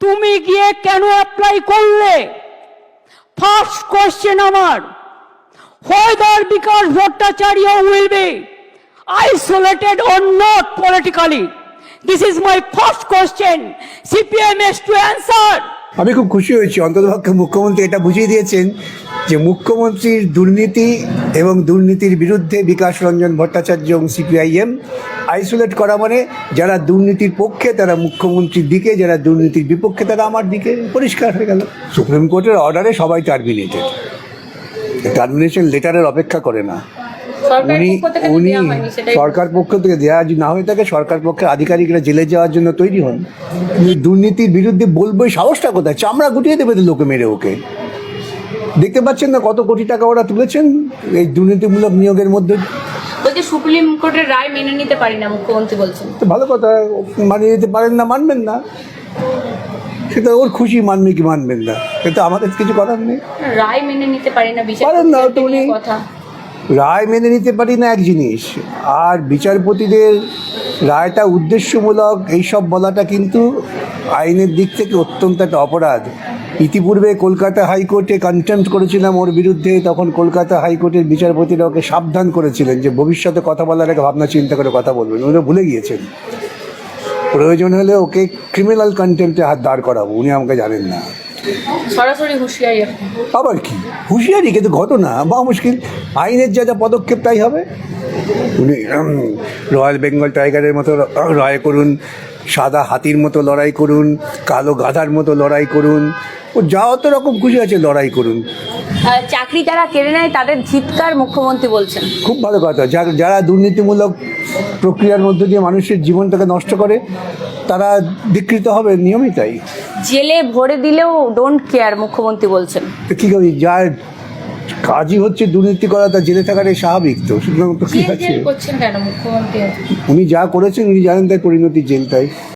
তুমি গিয়ে কেন অ্যাপ্লাই করলে? ফার্স্ট কোয়েশ্চেন আমার whether Bikash Bhattacharya will be isolated or not politically this is my first question CPM has to answer আমি খুব খুশি হয়েছি। অন্ততপক্ষে মুখ্যমন্ত্রী এটা বুঝিয়ে দিয়েছেন। যে মুখ্যমন্ত্রীর দুর্নীতি এবং দুর্নীতির বিরুদ্ধে বিকাশ রঞ্জন ভট্টাচার্য এবং সিপিআইএম আইসোলেট করা মানে যারা দুর্নীতির পক্ষে তারা মুখ্যমন্ত্রীর দিকে যারা দুর্নীতির বিপক্ষে তারা আমার দিকে পরিষ্কার হয়ে গেল। সুপ্রিম কোর্টের অর্ডারে সবাই টার্মিনেটেড। টার্মিনেশন লেটারের অপেক্ষা করে না। উনি উনি সরকার পক্ষ থেকে দেওয়া যদি না হয়ে থাকে সরকার পক্ষের আধিকারিকরা জেলে যাওয়ার জন্য তৈরি হন। দুর্নীতির বিরুদ্ধে বলব সাহসটা কোথায়? চামড়া গুটিয়ে দেবে তো লোকে মেরে ওকে। দেখতে পাচ্ছেন না কত কোটি টাকা ওরা তুলেছেন এই দুর্নীতিমূলক নিয়োগের মধ্যে? বলছে সুপ্রিম কোর্টের রায় মেনে নিতে পারি না মুখ্যমন্ত্রী বলছেন। তো ভালো কথা মানিয়ে নিতে পারেন না মানবেন না। সেটা ওর খুশি মানবে কি মানবেন না? কিন্তু আমাদের কিছু করার নেই। রায় মেনে নিতে পারি না পারেন না, বিচারপতিদেরকে তো উনি- রায় মেনে নিতে পারি না এক জিনিস। আর বিচারপতিদের রায়টা উদ্দেশ্যমূলক এইসব বলাটা কিন্তু আইনের দিক থেকে অত্যন্ত একটা অপরাধ। ইতিপূর্বে কলকাতা হাইকোর্টে কন্টেম্প করেছিলাম ওর বিরুদ্ধে তখন কলকাতা হাইকোর্টের বিচারপতিরা ওকে সাবধান করেছিলেন যে ভবিষ্যতে কথা বলার আগে ভাবনা চিন্তা করে কথা বলবেন উনি ভুলে গিয়েছেন। প্রয়োজন হলে ওকে ক্রিমিনাল কন্টেম্পে হাত দাঁড় করাবো উনি আমাকে জানেন না। সরাসরি হুঁশিয়ারি আপনি। আবার কি? হুঁশিয়ারি কিন্তু ঘটনা বা মুশকিল আইনের যা যা পদক্ষেপ তাই হবে। উনি রয়্যাল বেঙ্গল টাইগারের মতো র- লড়াই করুন সাদা হাতির মতো লড়াই করুন কালো গাধার মতো লড়াই করুন ও যা অত রকম খুশি আছে লড়াই করুন। চাকরি যারা কেড়ে নেয় তাদের ধিৎকার মুখ্যমন্ত্রী বলছেন। খুব ভালো কথা। যারা দুর্নীতিমূলক প্রক্রিয়ার মধ্য দিয়ে মানুষের জীবনটাকে নষ্ট করে তারা বিকৃত হবে নিয়মই তাই জেলে ভরে দিলেও ডোন্ট কেয়ার মুখ্যমন্ত্রী বলছেন। তো কী করি? যার কাজই হচ্ছে দুর্নীতি করা তা জেলে থাকাটাই স্বাভাবিক তো। সুতরাং তো কী আছে? উনি যা করেছেন উনি জানেন তাই পরিণতি জেল তাই।